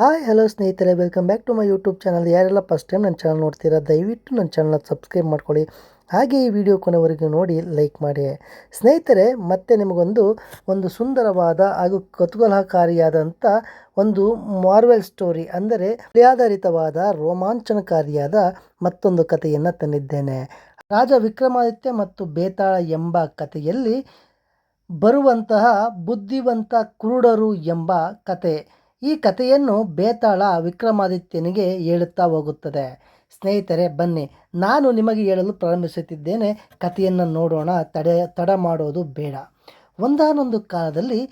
Hi, hello ಸ್ನೇಹಿತರೆ, welcome back to my YouTube channel. ಯಾರೆಲ್ಲ first time ನನ್ನ channel ನೋಡ್ತೀರಾ, ದಯವಿಟ್ಟು ನನ್ನ ಚಾನಲ್ನ ಸಬ್ಸ್ಕ್ರೈಬ್ ಮಾಡ್ಕೊಳ್ಳಿ. ಹಾಗೆ ಈ ವಿಡಿಯೋ ಕೊನೆವರೆಗೂ ನೋಡಿ, ಲೈಕ್ ಮಾಡಿ. ಸ್ನೇಹಿತರೆ, ಮತ್ತೆ ನಿಮಗೊಂದು, ಒಂದು ಸುಂದರವಾದ ಹಾಗೂ ಕುತೂಹಲಕಾರಿಯಾದಂಥ ಒಂದು ಮಾರ್ವೆಲ್ ಸ್ಟೋರಿ, ಅಂದರೆ ಪ್ರಿಯಾಧಾರಿತವಾದ ರೋಮಾಂಚನಕಾರಿಯಾದ ಮತ್ತೊಂದು ಕಥೆಯನ್ನು ತಂದಿದ್ದೇನೆ. ರಾಜ ವಿಕ್ರಮಾದಿತ್ಯ ಮತ್ತು ಬೇತಾಳ ಎಂಬ ಕಥೆಯಲ್ಲಿ ಬರುವಂತಹ ಬುದ್ಧಿವಂತ ಕುರುಡರು ಎಂಬ ಕತೆ ಈ ಕಥೆಯನ್ನು ಬೇತಾಳ ವಿಕ್ರಮಾದಿತ್ಯನಿಗೆ ಹೇಳುತ್ತಾ ಹೋಗುತ್ತದೆ. ಸ್ನೇಹಿತರೆ, ಬನ್ನಿ, ನಾನು ನಿಮಗೆ ಹೇಳಲು ಪ್ರಾರಂಭಿಸುತ್ತಿದ್ದೇನೆ. ಕಥೆಯನ್ನು ನೋಡೋಣ. ತಡೆ, ತಡ ಮಾಡೋದು ಬೇಡ. ಒಂದಾನೊಂದು ಕಾಲದಲ್ಲಿ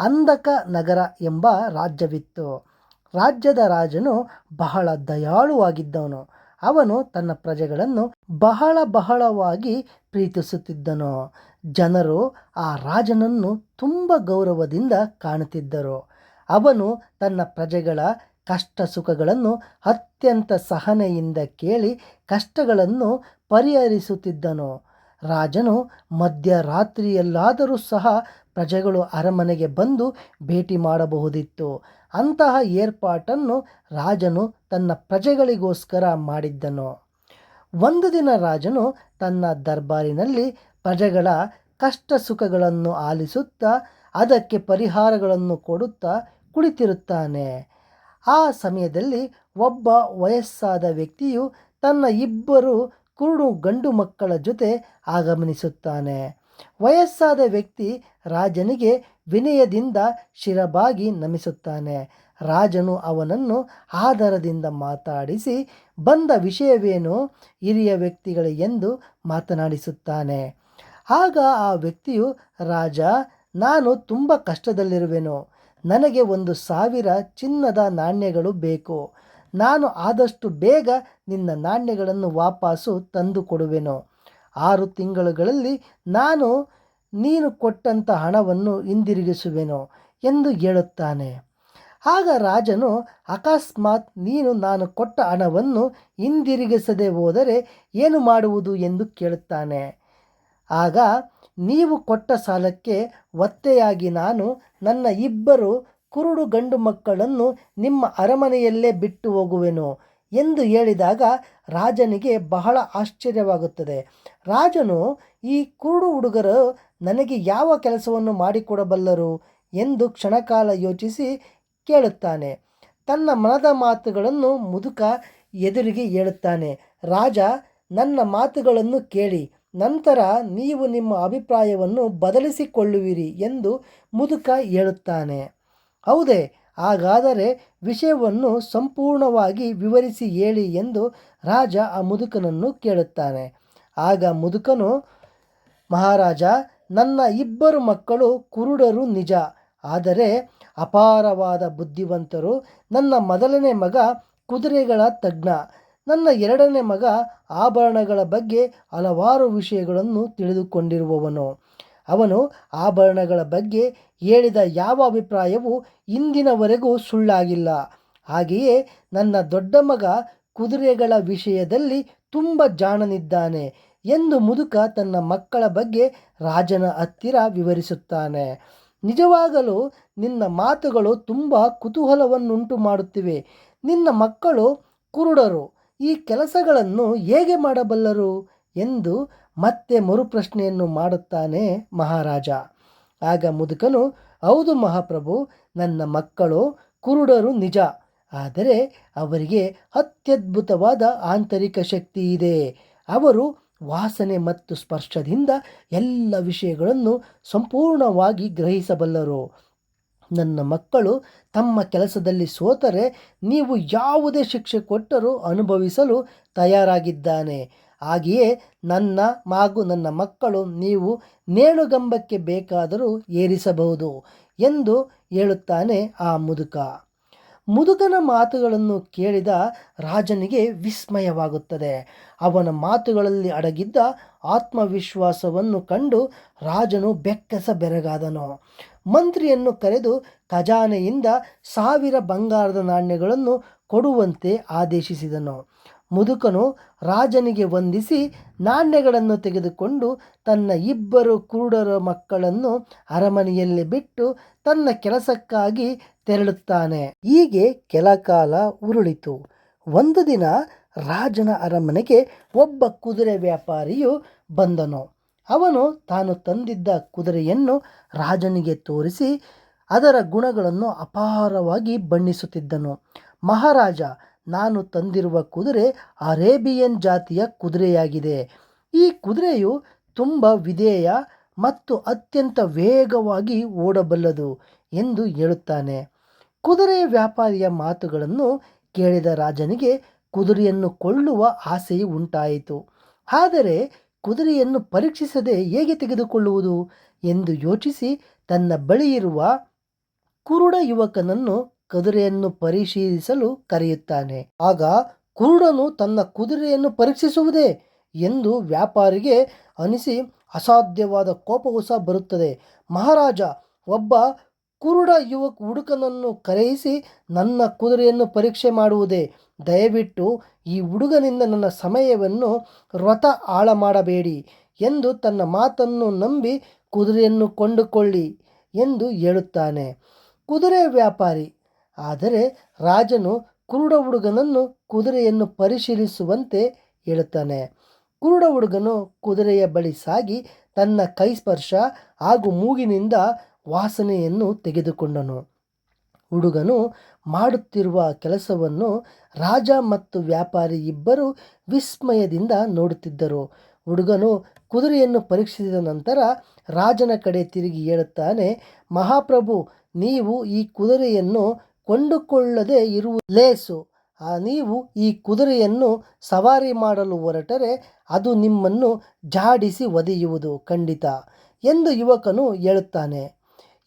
ಅಂಧಕ ನಗರ ಎಂಬ ರಾಜ್ಯವಿತ್ತು. ರಾಜ್ಯದ ರಾಜನು ಬಹಳ ದಯಾಳುವಾಗಿದ್ದವನು ಅವನು ತನ್ನ ಪ್ರಜೆಗಳನ್ನು ಬಹಳ ಬಹಳವಾಗಿ ಪ್ರೀತಿಸುತ್ತಿದ್ದನು. ಜನರು ಆ ರಾಜನನ್ನು ತುಂಬ ಗೌರವದಿಂದ ಕಾಣುತ್ತಿದ್ದರು. ಅವನು ತನ್ನ ಪ್ರಜೆಗಳ ಕಷ್ಟ ಸುಖಗಳನ್ನು ಅತ್ಯಂತ ಸಹನೆಯಿಂದ ಕೇಳಿ ಕಷ್ಟಗಳನ್ನು ಪರಿಹರಿಸುತ್ತಿದ್ದನು. ರಾಜನು ಮಧ್ಯರಾತ್ರಿಯಲ್ಲಾದರೂ ಸಹ ಪ್ರಜೆಗಳು ಅರಮನೆಗೆ ಬಂದು ಭೇಟಿ ಮಾಡಬಹುದಿತ್ತು. ಅಂತಹ ಏರ್ಪಾಟನ್ನು ರಾಜನು ತನ್ನ ಪ್ರಜೆಗಳಿಗೋಸ್ಕರ ಮಾಡಿದ್ದನು. ಒಂದು ದಿನ ರಾಜನು ತನ್ನ ದರ್ಬಾರಿನಲ್ಲಿ ಪ್ರಜೆಗಳ ಕಷ್ಟ ಸುಖಗಳನ್ನು ಆಲಿಸುತ್ತಾ, ಅದಕ್ಕೆ ಪರಿಹಾರಗಳನ್ನು ಕೊಡುತ್ತಾ ಕುಳಿತಿರುತ್ತಾನೆ. ಆ ಸಮಯದಲ್ಲಿ ಒಬ್ಬ ವಯಸ್ಸಾದ ವ್ಯಕ್ತಿಯು ತನ್ನ ಇಬ್ಬರು ಕುರುಡು ಗಂಡು ಮಕ್ಕಳ ಜೊತೆ ಆಗಮನಿಸುತ್ತಾನೆ. ವಯಸ್ಸಾದ ವ್ಯಕ್ತಿ ರಾಜನಿಗೆ ವಿನಯದಿಂದ ಶಿರಬಾಗಿ ನಮಿಸುತ್ತಾನೆ. ರಾಜನು ಅವನನ್ನು ಆದರದಿಂದ ಮಾತಾಡಿಸಿ, ಬಂದ ವಿಷಯವೇನು ಹಿರಿಯ ವ್ಯಕ್ತಿಗಳು ಎಂದು ಮಾತನಾಡಿಸುತ್ತಾನೆ. ಆಗ ಆ ವ್ಯಕ್ತಿಯು, ರಾಜ, ನಾನು ತುಂಬ ಕಷ್ಟದಲ್ಲಿರುವೆನು. ನನಗೆ ಒಂದು ಸಾವಿರ ಚಿನ್ನದ ನಾಣ್ಯಗಳು ಬೇಕು. ನಾನು ಆದಷ್ಟು ಬೇಗ ನಿನ್ನ ನಾಣ್ಯಗಳನ್ನು ವಾಪಸ್ಸು ತಂದು ಕೊಡುವೆನು ಆರು ತಿಂಗಳುಗಳಲ್ಲಿ ನಾನು ನೀನು ಕೊಟ್ಟಂಥ ಹಣವನ್ನು ಹಿಂದಿರುಗಿಸುವೆನು ಎಂದು ಹೇಳುತ್ತಾನೆ. ಆಗ ರಾಜನು, ಅಕಸ್ಮಾತ್ ನೀನು ನಾನು ಕೊಟ್ಟ ಹಣವನ್ನು ಹಿಂದಿರುಗಿಸದೆ ಹೋದರೆ ಏನು ಮಾಡುವುದು? ಎಂದು ಕೇಳುತ್ತಾನೆ. ಆಗ, ನೀವು ಕೊಟ್ಟ ಸಾಲಕ್ಕೆ ಒತ್ತೆಯಾಗಿ ನಾನು ನನ್ನ ಇಬ್ಬರು ಕುರುಡು ಗಂಡು ಮಕ್ಕಳನ್ನು ನಿಮ್ಮ ಅರಮನೆಯಲ್ಲೇ ಬಿಟ್ಟು ಹೋಗುವೆನು ಎಂದು ಹೇಳಿದಾಗ ರಾಜನಿಗೆ ಬಹಳ ಆಶ್ಚರ್ಯವಾಗುತ್ತದೆ. ರಾಜನು, ಈ ಕುರುಡು ಹುಡುಗರು ನನಗೆ ಯಾವ ಕೆಲಸವನ್ನು ಮಾಡಿಕೊಡಬಲ್ಲರು ಎಂದು ಕ್ಷಣಕಾಲ ಯೋಚಿಸಿ ಕೇಳುತ್ತಾನೆ. ತನ್ನ ಮನದ ಮಾತುಗಳನ್ನು ಮುದುಕ ಎದುರಿಗೆ ಹೇಳುತ್ತಾನೆ. ರಾಜ, ನನ್ನ ಮಾತುಗಳನ್ನು ಕೇಳಿ ನಂತರ ನೀವು ನಿಮ್ಮ ಅಭಿಪ್ರಾಯವನ್ನು ಬದಲಿಸಿಕೊಳ್ಳುವಿರಿ ಎಂದು ಮುದುಕ ಹೇಳುತ್ತಾನೆ. ಹೌದೇ, ಹಾಗಾದರೆ ವಿಷಯವನ್ನು ಸಂಪೂರ್ಣವಾಗಿ ವಿವರಿಸಿ ಹೇಳಿ ಎಂದು ರಾಜ ಆ ಮುದುಕನನ್ನು ಕೇಳುತ್ತಾನೆ. ಆಗ ಮುದುಕನು, ಮಹಾರಾಜ, ನನ್ನ ಇಬ್ಬರು ಮಕ್ಕಳು ಕುರುಡರು ನಿಜ. ಆದರೆ ಅಪಾರವಾದ ಬುದ್ಧಿವಂತರು ನನ್ನ ಮೊದಲನೇ ಮಗ ಕುದುರೆಗಳ ತಜ್ಞ. ನನ್ನ ಎರಡನೇ ಮಗ ಆಭರಣಗಳ ಬಗ್ಗೆ ಹಲವಾರು ವಿಷಯಗಳನ್ನು ತಿಳಿದುಕೊಂಡಿರುವವನು. ಅವನು ಆಭರಣಗಳ ಬಗ್ಗೆ ಹೇಳಿದ ಯಾವ ಅಭಿಪ್ರಾಯವೂ ಇಂದಿನವರೆಗೂ ಸುಳ್ಳಾಗಿಲ್ಲ. ಹಾಗೆಯೇ ನನ್ನ ದೊಡ್ಡ ಮಗ ಕುದುರೆಗಳ ವಿಷಯದಲ್ಲಿ ತುಂಬ ಜಾಣನಿದ್ದಾನೆ ಎಂದು ಮುದುಕ ತನ್ನ ಮಕ್ಕಳ ಬಗ್ಗೆ ರಾಜನ ಹತ್ತಿರ ವಿವರಿಸುತ್ತಾನೆ. ನಿಜವಾಗಲೂ ನಿನ್ನ ಮಾತುಗಳು ತುಂಬ ಕುತೂಹಲವನ್ನುಂಟು ಮಾಡುತ್ತಿವೆ. ನಿನ್ನ ಮಕ್ಕಳು ಕುರುಡರು. ಈ ಕೆಲಸಗಳನ್ನು ಹೇಗೆ ಮಾಡಬಲ್ಲರು ಎಂದು ಮತ್ತೆ ಮರುಪ್ರಶ್ನೆಯನ್ನು ಮಾಡುತ್ತಾನೆ ಮಹಾರಾಜ. ಆಗ ಮುದುಕನು, ಹೌದು ಮಹಾಪ್ರಭು, ನನ್ನ ಮಕ್ಕಳು ಕುರುಡರು ನಿಜ. ಆದರೆ ಅವರಿಗೆ ಅತ್ಯದ್ಭುತವಾದ ಆಂತರಿಕ ಶಕ್ತಿ ಇದೆ. ಅವರು ವಾಸನೆ ಮತ್ತು ಸ್ಪರ್ಶದಿಂದ ಎಲ್ಲ ವಿಷಯಗಳನ್ನು ಸಂಪೂರ್ಣವಾಗಿ ಗ್ರಹಿಸಬಲ್ಲರು. ನನ್ನ ಮಕ್ಕಳು ತಮ್ಮ ಕೆಲಸದಲ್ಲಿ ಸೋತರೆ ನೀವು ಯಾವುದೇ ಶಿಕ್ಷೆ ಕೊಟ್ಟರೂ ಅನುಭವಿಸಲು ತಯಾರಾಗಿದ್ದಾನೆ. ಹಾಗೆಯೇ ನನ್ನ ಹಾಗೂ ನನ್ನ ಮಕ್ಕಳು ನೀವು ನೇಣುಗಂಬಕ್ಕೆ ಬೇಕಾದರೂ ಏರಿಸಬಹುದು ಎಂದು ಹೇಳುತ್ತಾನೆ ಆ ಮುದುಕ. ಮುದುಕನ ಮಾತುಗಳನ್ನು ಕೇಳಿದ ರಾಜನಿಗೆ ವಿಸ್ಮಯವಾಗುತ್ತದೆ. ಅವನ ಮಾತುಗಳಲ್ಲಿ ಅಡಗಿದ್ದ ಆತ್ಮವಿಶ್ವಾಸವನ್ನು ಕಂಡು ರಾಜನು ಬೆಕ್ಕಸ ಬೆರಗಾದನು. ಮಂತ್ರಿಯನ್ನು ಕರೆದು ಖಜಾನೆಯಿಂದ ಸಾವಿರ ಬಂಗಾರದ ನಾಣ್ಯಗಳನ್ನು ಕೊಡುವಂತೆ ಆದೇಶಿಸಿದನು. ಮುದುಕನು ರಾಜನಿಗೆ ವಂದಿಸಿ ನಾಣ್ಯಗಳನ್ನು ತೆಗೆದುಕೊಂಡು ತನ್ನ ಇಬ್ಬರು ಕುರುಡರ ಮಕ್ಕಳನ್ನು ಅರಮನೆಯಲ್ಲಿ ಬಿಟ್ಟು ತನ್ನ ಕೆಲಸಕ್ಕಾಗಿ ತೆರಳುತ್ತಾನೆ. ಹೀಗೆ ಕೆಲ ಕಾಲ ಉರುಳಿತು. ಒಂದು ದಿನ ರಾಜನ ಅರಮನೆಗೆ ಒಬ್ಬ ಕುದುರೆ ವ್ಯಾಪಾರಿಯು ಬಂದನು. ಅವನು ತಾನು ತಂದಿದ್ದ ಕುದುರೆಯನ್ನು ರಾಜನಿಗೆ ತೋರಿಸಿ ಅದರ ಗುಣಗಳನ್ನು ಅಪಾರವಾಗಿ ಬಣ್ಣಿಸುತ್ತಿದ್ದನು. ಮಹಾರಾಜ, ನಾನು ತಂದಿರುವ ಕುದುರೆ ಅರೇಬಿಯನ್ ಜಾತಿಯ ಕುದುರೆಯಾಗಿದೆ. ಈ ಕುದುರೆಯು ತುಂಬ ವಿಧೇಯ ಮತ್ತು ಅತ್ಯಂತ ವೇಗವಾಗಿ ಓಡಬಲ್ಲದು ಎಂದು ಹೇಳುತ್ತಾನೆ. ಕುದುರೆ ವ್ಯಾಪಾರಿಯ ಮಾತುಗಳನ್ನು ಕೇಳಿದ ರಾಜನಿಗೆ ಕುದುರೆಯನ್ನು ಕೊಳ್ಳುವ ಆಸೆಯು ಉಂಟಾಯಿತು. ಆದರೆ ಕುದುರೆಯನ್ನು ಪರೀಕ್ಷಿಸದೆ ಹೇಗೆ ತೆಗೆದುಕೊಳ್ಳುವುದು ಎಂದು ಯೋಚಿಸಿ ತನ್ನ ಬಳಿಯಿರುವ ಕುರುಡ ಯುವಕನನ್ನು ಕುದುರೆಯನ್ನು ಪರಿಶೀಲಿಸಲು ಕರೆಯುತ್ತಾನೆ. ಆಗ ಕುರುಡನು ತನ್ನ ಕುದುರೆಯನ್ನು ಪರೀಕ್ಷಿಸುವುದೇ ಎಂದು ವ್ಯಾಪಾರಿಗೆ ಅನಿಸಿ ಅಸಾಧ್ಯವಾದ ಕೋಪವು ಸಹ ಬರುತ್ತದೆ. ಮಹಾರಾಜ, ಒಬ್ಬ ಕುರುಡ ಯುವಕ ಹುಡುಕನನ್ನು ಕರೆಯಿಸಿ ನನ್ನ ಕುದುರೆಯನ್ನು ಪರೀಕ್ಷೆ ಮಾಡುವುದೇ ದಯವಿಟ್ಟು ಈ ಹುಡುಗನಿಂದ ನನ್ನ ಸಮಯವನ್ನು ವ್ರತ ಆಳ ಮಾಡಬೇಡಿ ಎಂದು ತನ್ನ ಮಾತನ್ನು ನಂಬಿ ಕುದುರೆಯನ್ನು ಕೊಂಡುಕೊಳ್ಳಿ ಎಂದು ಹೇಳುತ್ತಾನೆ. ಕುದುರೆ ವ್ಯಾಪಾರಿ, ಆದರೆ ರಾಜನು ಕುರುಡ ಹುಡುಗನನ್ನು ಕುದುರೆಯನ್ನು ಪರಿಶೀಲಿಸುವಂತೆ ಹೇಳುತ್ತಾನೆ. ಕುರುಡ ಹುಡುಗನು ಕುದುರೆಯ ಬಳಿ ಸಾಗಿ ತನ್ನ ಕೈ ಸ್ಪರ್ಶ ಹಾಗೂ ಮೂಗಿನಿಂದ ವಾಸನೆಯನ್ನು ತೆಗೆದುಕೊಂಡನು. ಹುಡುಗನು ಮಾಡುತ್ತಿರುವ ಕೆಲಸವನ್ನು ರಾಜ ಮತ್ತು ವ್ಯಾಪಾರಿ ಇಬ್ಬರು ವಿಸ್ಮಯದಿಂದ ನೋಡುತ್ತಿದ್ದರು. ಹುಡುಗನು ಕುದುರೆಯನ್ನು ಪರೀಕ್ಷಿಸಿದ ನಂತರ ರಾಜನ ಕಡೆ ತಿರುಗಿ ಹೇಳುತ್ತಾನೆ, ಮಹಾಪ್ರಭು, ನೀವು ಈ ಕುದುರೆಯನ್ನು ಕೊಂಡುಕೊಳ್ಳದೆ ಇರುವ ಲೇಸು. ನೀವು ಈ ಕುದುರೆಯನ್ನು ಸವಾರಿ ಮಾಡಲು ಹೊರಟರೆ ಅದು ನಿಮ್ಮನ್ನು ಜಾಡಿಸಿ ಒದೆಯುವುದು ಖಂಡಿತ ಎಂದು ಯುವಕನು ಹೇಳುತ್ತಾನೆ.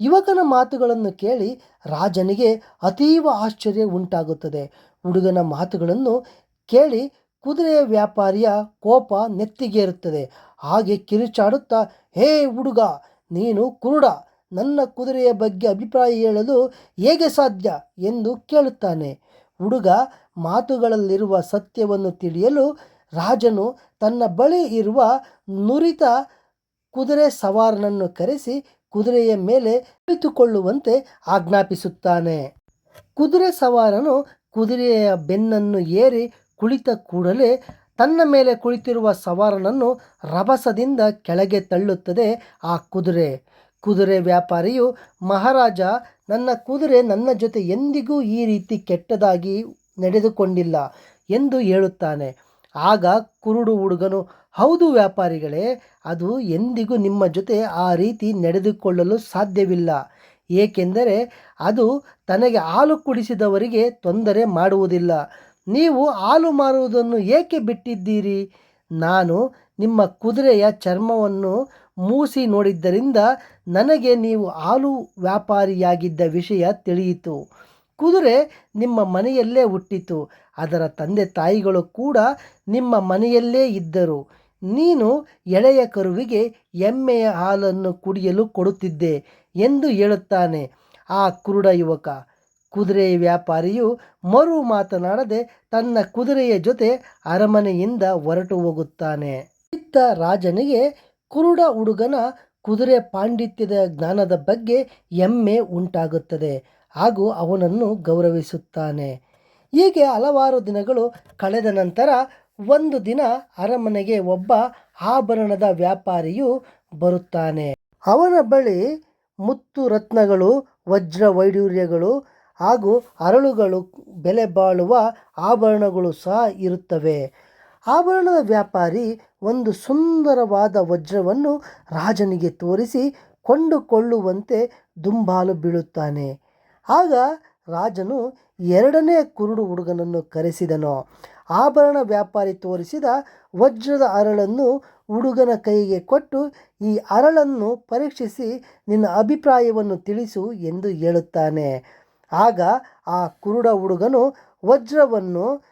ಯುವಕನ ಮಾತುಗಳನ್ನು ಕೇಳಿ ರಾಜನಿಗೆ ಅತೀವ ಆಶ್ಚರ್ಯ ಉಂಟಾಗುತ್ತದೆ. ಹುಡುಗನ ಮಾತುಗಳನ್ನು ಕೇಳಿ ಕುದುರೆಯ ವ್ಯಾಪಾರಿಯ ಕೋಪ ನೆತ್ತಿಗೇರುತ್ತದೆ. ಹಾಗೆ ಕಿರುಚಾಡುತ್ತಾ, ಹೇ ಹುಡುಗ, ನೀನು ಕುರುಡ, ನನ್ನ ಕುದುರೆಯ ಬಗ್ಗೆ ಅಭಿಪ್ರಾಯ ಹೇಳಲು ಹೇಗೆ ಸಾಧ್ಯ? ಎಂದು ಕೇಳುತ್ತಾನೆ. ಹುಡುಗ ಮಾತುಗಳಲ್ಲಿರುವ ಸತ್ಯವನ್ನು ತಿಳಿಯಲು ರಾಜನು ತನ್ನ ಬಳಿ ಇರುವ ನುರಿತ ಕುದುರೆ ಸವಾರನನ್ನು ಕರೆಸಿ ಕುದುರೆಯ ಮೇಲೆ ಕುಳಿತುಕೊಳ್ಳುವಂತೆ ಆಜ್ಞಾಪಿಸುತ್ತಾನೆ. ಕುದುರೆ ಸವಾರನು ಕುದುರೆಯ ಬೆನ್ನನ್ನು ಏರಿ ಕುಳಿತ ಕೂಡಲೇ ತನ್ನ ಮೇಲೆ ಕುಳಿತಿರುವ ಸವಾರನನ್ನು ರಭಸದಿಂದ ಕೆಳಗೆ ತಳ್ಳುತ್ತದೆ ಆ ಕುದುರೆ. ಕುದುರೆ ವ್ಯಾಪಾರಿಯು, ಮಹಾರಾಜ, ನನ್ನ ಕುದುರೆ ನನ್ನ ಜೊತೆ ಎಂದಿಗೂ ಈ ರೀತಿ ಕೆಟ್ಟದಾಗಿ ನಡೆದುಕೊಂಡಿಲ್ಲ ಎಂದು ಹೇಳುತ್ತಾನೆ. ಆಗ ಕುರುಡು ಹುಡುಗನು ಹೌದು ವ್ಯಾಪಾರಿಗಳೇ, ಅದು ಎಂದಿಗೂ ನಿಮ್ಮ ಜೊತೆ ಆ ರೀತಿ ನಡೆದುಕೊಳ್ಳಲು ಸಾಧ್ಯವಿಲ್ಲ. ಏಕೆಂದರೆ ಅದು ತನಗೆ ಹಾಲು ಕುಡಿಸಿದವರಿಗೆ ತೊಂದರೆ ಮಾಡುವುದಿಲ್ಲ. ನೀವು ಹಾಲು ಮಾರುವುದನ್ನು ಏಕೆ ಬಿಟ್ಟಿದ್ದೀರಿ? ನಾನು ನಿಮ್ಮ ಕುದುರೆಯ ಚರ್ಮವನ್ನು ಮೂಸಿ ನೋಡಿದ್ದರಿಂದ ನನಗೆ ನೀವು ಹಾಲು ವ್ಯಾಪಾರಿಯಾಗಿದ್ದ ವಿಷಯ ತಿಳಿಯಿತು. ಕುದುರೆ ನಿಮ್ಮ ಮನೆಯಲ್ಲೇ ಹುಟ್ಟಿತು. ಅದರ ತಂದೆ ತಾಯಿಗಳು ಕೂಡ ನಿಮ್ಮ ಮನೆಯಲ್ಲೇ ಇದ್ದರು. ನೀನು ಎಳೆಯ ಕರುವಿಗೆ ಎಮ್ಮೆಯ ಹಾಲನ್ನು ಕುಡಿಯಲು ಕೊಡುತ್ತಿದ್ದೆ ಎಂದು ಹೇಳುತ್ತಾನೆ. ಆ ಕುರುಡ ಯುವಕ. ಕುದುರೆ ವ್ಯಾಪಾರಿಯು ಮರು ಮಾತನಾಡದೆ ತನ್ನ ಕುದುರೆಯ ಜೊತೆ ಅರಮನೆಯಿಂದ ಹೊರಟು ಹೋಗುತ್ತಾನೆ. ಇತ್ತ ರಾಜನಿಗೆ ಕುರುಡ ಹುಡುಗನ ಕುದುರೆ ಪಾಂಡಿತ್ಯದ ಜ್ಞಾನದ ಬಗ್ಗೆ ಹೆಮ್ಮೆ ಉಂಟಾಗುತ್ತದೆ ಹಾಗೂ ಅವನನ್ನು ಗೌರವಿಸುತ್ತಾನೆ. ಹೀಗೆ ಹಲವಾರು ದಿನಗಳು ಕಳೆದ ನಂತರ ಒಂದು ದಿನ ಅರಮನೆಗೆ ಒಬ್ಬ ಆಭರಣದ ವ್ಯಾಪಾರಿಯು ಬರುತ್ತಾನೆ. ಅವನ ಬಳಿ ಮುತ್ತು ರತ್ನಗಳು, ವಜ್ರ ವೈಡೂರ್ಯಗಳು ಹಾಗೂ ಅರಳುಗಳು ಬೆಲೆ ಬಾಳುವ ಆಭರಣಗಳು ಸಹ ಇರುತ್ತವೆ. ಆಭರಣದ ವ್ಯಾಪಾರಿ ಒಂದು ಸುಂದರವಾದ ವಜ್ರವನ್ನು ರಾಜನಿಗೆ ತೋರಿಸಿ ಕೊಂಡುಕೊಳ್ಳುವಂತೆ ದುಂಬಾಲು ಬೀಳುತ್ತಾನೆ. ಆಗ ರಾಜನು ಎರಡನೇ ಕುರುಡು ಹುಡುಗನನ್ನು ಕರೆಸಿದನು. ಆಭರಣ ವ್ಯಾಪಾರಿ ತೋರಿಸಿದ ವಜ್ರದ ಅರಳನ್ನು ಹುಡುಗನ ಕೈಗೆ ಕೊಟ್ಟು ಈ ಅರಳನ್ನು ಪರೀಕ್ಷಿಸಿ ನಿನ್ನ ಅಭಿಪ್ರಾಯವನ್ನು ತಿಳಿಸು ಎಂದು ಹೇಳುತ್ತಾನೆ. ಆಗ ಆ ಕುರುಡ ಹುಡುಗನು ವಜ್ರವನ್ನು,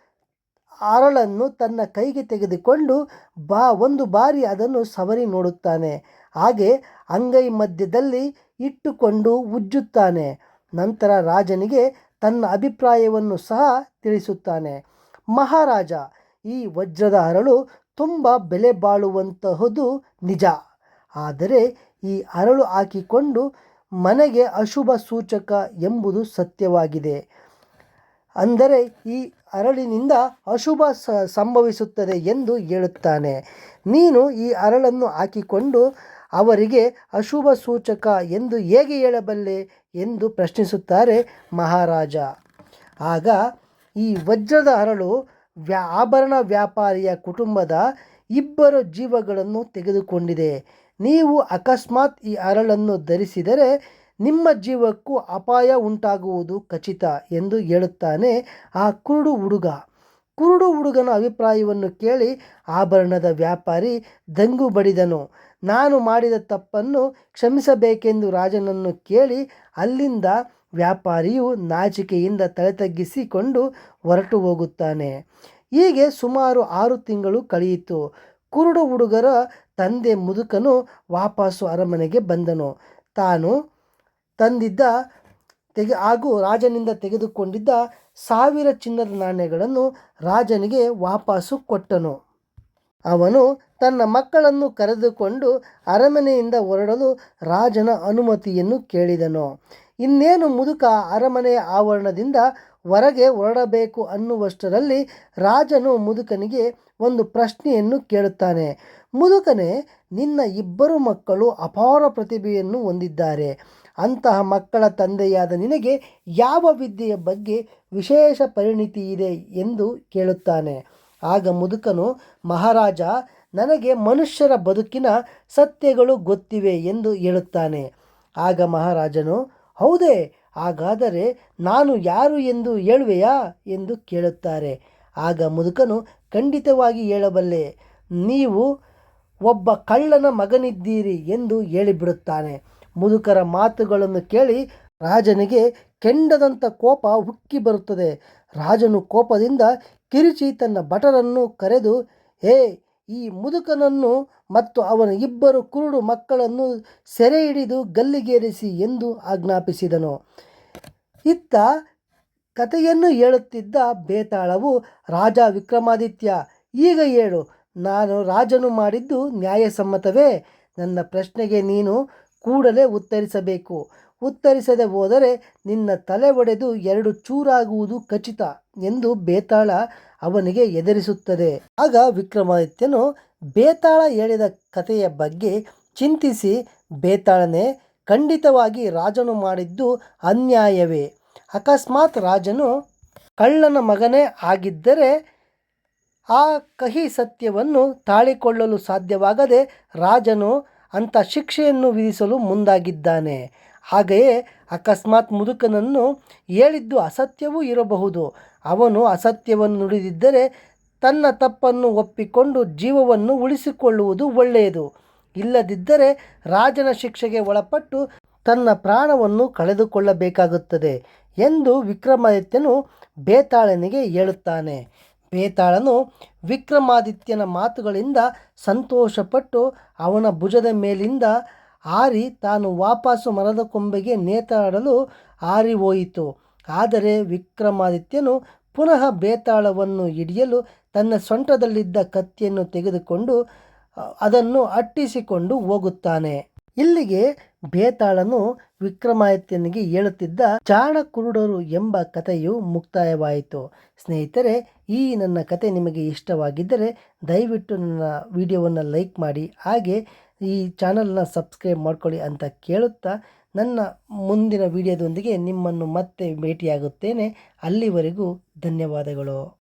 ಅರಳನ್ನು ತನ್ನ ಕೈಗೆ ತೆಗೆದುಕೊಂಡು ಬಾ, ಒಂದು ಬಾರಿ ಅದನ್ನು ಸವರಿ ನೋಡುತ್ತಾನೆ. ಹಾಗೆ ಅಂಗೈ ಮಧ್ಯದಲ್ಲಿ ಇಟ್ಟುಕೊಂಡು ಉಜ್ಜುತ್ತಾನೆ. ನಂತರ ರಾಜನಿಗೆ ತನ್ನ ಅಭಿಪ್ರಾಯವನ್ನು ಸಹ ತಿಳಿಸುತ್ತಾನೆ. ಮಹಾರಾಜ. ಈ ವಜ್ರದ ಅರಳು ತುಂಬ ಬೆಲೆ ಬಾಳುವಂತಹದು ನಿಜ. ಆದರೆ ಈ ಅರಳು ಹಾಕಿಕೊಂಡು ಮನೆಗೆ ಅಶುಭ ಸೂಚಕ ಎಂಬುದು ಸತ್ಯವಾಗಿದೆ. ಅಂದರೆ ಈ ಅರಳಿನಿಂದ ಅಶುಭ ಸಂಭವಿಸುತ್ತದೆ ಎಂದು ಹೇಳುತ್ತಾನೆ. ನೀನು ಈ ಅರಳನ್ನು ಹಾಕಿಕೊಂಡು ಅವರಿಗೆ ಅಶುಭ ಸೂಚಕ ಎಂದು ಹೇಗೆ ಹೇಳಬಲ್ಲೆ ಎಂದು ಪ್ರಶ್ನಿಸುತ್ತಾರೆ ಮಹಾರಾಜ. ಆಗ ಈ ವಜ್ರದ ಅರಳು ವ್ಯಾ, ಆಭರಣ ವ್ಯಾಪಾರಿಯ ಕುಟುಂಬದ ಇಬ್ಬರು ಜೀವಗಳನ್ನು ತೆಗೆದುಕೊಂಡಿದೆ. ನೀವು ಅಕಸ್ಮಾತ್ ಈ ಅರಳನ್ನು ಧರಿಸಿದರೆ ನಿಮ್ಮ ಜೀವಕ್ಕೂ ಅಪಾಯ ಉಂಟಾಗುವುದು ಖಚಿತ ಎಂದು ಹೇಳುತ್ತಾನೆ ಆ ಕುರುಡು ಹುಡುಗ. ಕುರುಡು ಹುಡುಗನ ಅಭಿಪ್ರಾಯವನ್ನು ಕೇಳಿ ಆಭರಣದ ವ್ಯಾಪಾರಿ ದಂಗು ಬಡಿದನು. ನಾನು ಮಾಡಿದ ತಪ್ಪನ್ನು ಕ್ಷಮಿಸಬೇಕೆಂದು ರಾಜನನ್ನು ಕೇಳಿ ಅಲ್ಲಿಂದ ವ್ಯಾಪಾರಿಯು ನಾಚಿಕೆಯಿಂದ ತಲೆ ತಗ್ಗಿಸಿಕೊಂಡು ಹೊರಟು ಹೋಗುತ್ತಾನೆ. ಹೀಗೆ ಸುಮಾರು ಆರು ತಿಂಗಳು ಕಳೆಯಿತು. ಕುರುಡು ಹುಡುಗರ ತಂದೆ ಮುದುಕನು ವಾಪಸ್ಸು ಅರಮನೆಗೆ ಬಂದನು. ತಾನು ತಂದಿದ್ದ ತೆಗೆ, ಹಾಗೂ ರಾಜನಿಂದ ತೆಗೆದುಕೊಂಡಿದ್ದ ಸಾವಿರ ಚಿನ್ನದ ನಾಣ್ಯಗಳನ್ನು ರಾಜನಿಗೆ ವಾಪಸ್ಸು ಕೊಟ್ಟನು. ಅವನು ತನ್ನ ಮಕ್ಕಳನ್ನು ಕರೆದುಕೊಂಡು ಅರಮನೆಯಿಂದ ಹೊರಡಲು ರಾಜನ ಅನುಮತಿಯನ್ನು ಕೇಳಿದನು. ಇನ್ನೇನು ಮುದುಕ ಅರಮನೆಯ ಆವರಣದಿಂದ ಹೊರಗೆ ಹೊರಡಬೇಕು ಅನ್ನುವಷ್ಟರಲ್ಲಿ ರಾಜನು ಮುದುಕನಿಗೆ ಒಂದು ಪ್ರಶ್ನೆಯನ್ನು ಕೇಳುತ್ತಾನೆ. ಮುದುಕನೇ, ನಿನ್ನ ಇಬ್ಬರು ಮಕ್ಕಳು ಅಪಾರ ಪ್ರತಿಭೆಯನ್ನು ಹೊಂದಿದ್ದಾರೆ. ಅಂತಹ ಮಕ್ಕಳ ತಂದೆಯಾದ ನಿನಗೆ ಯಾವ ವಿದ್ಯೆಯ ಬಗ್ಗೆ ವಿಶೇಷ ಪರಿಣಿತಿ ಇದೆ ಎಂದು ಕೇಳುತ್ತಾನೆ. ಆಗ ಮುದುಕನು, ಮಹಾರಾಜ, ನನಗೆ ಮನುಷ್ಯರ ಬದುಕಿನ ಸತ್ಯಗಳು ಗೊತ್ತಿವೆ ಎಂದು ಹೇಳುತ್ತಾನೆ. ಆಗ ಮಹಾರಾಜನು ಹೌದೇ, ಹಾಗಾದರೆ ನಾನು ಯಾರು ಎಂದು ಹೇಳುವೆಯಾ ಎಂದು ಕೇಳುತ್ತಾರೆ. ಆಗ ಮುದುಕನು ಖಂಡಿತವಾಗಿ ಹೇಳಬಲ್ಲೆ, ನೀವು ಒಬ್ಬ ಕಳ್ಳನ ಮಗನಿದ್ದೀರಿ ಎಂದು ಹೇಳಿಬಿಡುತ್ತಾನೆ. ಮುದುಕರ ಮಾತುಗಳನ್ನು ಕೇಳಿ ರಾಜನಿಗೆ ಕೆಂಡದಂಥ ಕೋಪ ಉಕ್ಕಿ ಬರುತ್ತದೆ. ರಾಜನು ಕೋಪದಿಂದ ಕಿರಿಚಿ ತನ್ನ ಭಟರನ್ನು ಕರೆದು, ಹೇ ಈ ಮುದುಕನನ್ನು ಮತ್ತು ಅವನ ಇಬ್ಬರು ಕುರುಡು ಮಕ್ಕಳನ್ನು ಸೆರೆ ಹಿಡಿದು ಗಲ್ಲಿಗೇರಿಸಿ ಎಂದು ಆಜ್ಞಾಪಿಸಿದನು. ಇತ್ತ ಕಥೆಯನ್ನು ಹೇಳುತ್ತಿದ್ದ ಬೇತಾಳವು, ರಾಜ ವಿಕ್ರಮಾದಿತ್ಯ, ಈಗ ಹೇಳು, ನಾನು ರಾಜನು ಮಾಡಿದ್ದು ನ್ಯಾಯಸಮ್ಮತವೇ? ನನ್ನ ಪ್ರಶ್ನೆಗೆ ನೀನು ಕೂಡಲೇ ಉತ್ತರಿಸಬೇಕು. ಉತ್ತರಿಸದೆ ಹೋದರೆ ನಿನ್ನ ತಲೆ ಒಡೆದು ಎರಡು ಚೂರಾಗುವುದು ಖಚಿತ ಎಂದು ಬೇತಾಳ ಅವನಿಗೆ ಎದುರಿಸುತ್ತದೆ. ಆಗ ವಿಕ್ರಮಾದಿತ್ಯನು ಬೇತಾಳ ಹೇಳಿದ ಕಥೆಯ ಬಗ್ಗೆ ಚಿಂತಿಸಿ, ಬೇತಾಳನೆ, ಖಂಡಿತವಾಗಿ ರಾಜನು ಮಾಡಿದ್ದು ಅನ್ಯಾಯವೇ. ಅಕಸ್ಮಾತ್ ರಾಜನು ಕಳ್ಳನ ಮಗನೇ ಆಗಿದ್ದರೆ ಆ ಕಹಿ ಸತ್ಯವನ್ನು ತಾಳಿಕೊಳ್ಳಲು ಸಾಧ್ಯವಾಗದೆ ರಾಜನು ಅಂಥ ಶಿಕ್ಷೆಯನ್ನು ವಿಧಿಸಲು ಮುಂದಾಗಿದ್ದಾನೆ. ಹಾಗೆಯೇ ಅಕಸ್ಮಾತ್ ಮುದುಕನನ್ನು ಹೇಳಿದ್ದು ಅಸತ್ಯವೂ ಇರಬಹುದು. ಅವನು ಅಸತ್ಯವನ್ನು ನುಡಿದಿದ್ದರೆ ತನ್ನ ತಪ್ಪನ್ನು ಒಪ್ಪಿಕೊಂಡು ಜೀವವನ್ನು ಉಳಿಸಿಕೊಳ್ಳುವುದು ಒಳ್ಳೆಯದು. ಇಲ್ಲದಿದ್ದರೆ ರಾಜನ ಶಿಕ್ಷೆಗೆ ಒಳಪಟ್ಟು ತನ್ನ ಪ್ರಾಣವನ್ನು ಕಳೆದುಕೊಳ್ಳಬೇಕಾಗುತ್ತದೆ ಎಂದು ವಿಕ್ರಮಾದಿತ್ಯನು ಬೇತಾಳನಿಗೆ ಹೇಳುತ್ತಾನೆ. ಬೇತಾಳನು ವಿಕ್ರಮಾದಿತ್ಯನ ಮಾತುಗಳಿಂದ ಸಂತೋಷಪಟ್ಟು ಅವನ ಭುಜದ ಮೇಲಿಂದ ಹಾರಿ ತಾನು ವಾಪಸ್ಸು ಮರದ ಕೊಂಬೆಗೆ ನೇತಾಡಲು ಹಾರಿ ಹೋಯಿತು ಆದರೆ ವಿಕ್ರಮಾದಿತ್ಯನು ಪುನಃ ಬೇತಾಳವನ್ನು ಹಿಡಿಯಲು ತನ್ನ ಸೊಂಟದಲ್ಲಿದ್ದ ಕತ್ತಿಯನ್ನು ತೆಗೆದುಕೊಂಡು ಅದನ್ನು ಅಟ್ಟಿಸಿಕೊಂಡು ಹೋಗುತ್ತಾನೆ. ಇಲ್ಲಿಗೆ ಬೇತಾಳನು ವಿಕ್ರಮಾದಿತ್ಯನಿಗೆ ಹೇಳುತ್ತಿದ್ದ ಚಾಣ ಕುರುಡರು ಎಂಬ ಕಥೆಯು ಮುಕ್ತಾಯವಾಯಿತು. ಸ್ನೇಹಿತರೆ, ಈ ನನ್ನ ಕತೆ ನಿಮಗೆ ಇಷ್ಟವಾಗಿದ್ದರೆ ದಯವಿಟ್ಟು ನನ್ನ ವಿಡಿಯೋವನ್ನು ಲೈಕ್ ಮಾಡಿ, ಹಾಗೆ ಈ ಚಾನಲ್ನ ಸಬ್ಸ್ಕ್ರೈಬ್ ಮಾಡ್ಕೊಳ್ಳಿ ಅಂತ ಕೇಳುತ್ತಾ ನನ್ನ ಮುಂದಿನ ವಿಡಿಯೋದೊಂದಿಗೆ ನಿಮ್ಮನ್ನು ಮತ್ತೆ ಭೇಟಿಯಾಗುತ್ತೇನೆ. ಅಲ್ಲಿವರೆಗೂ ಧನ್ಯವಾದಗಳು.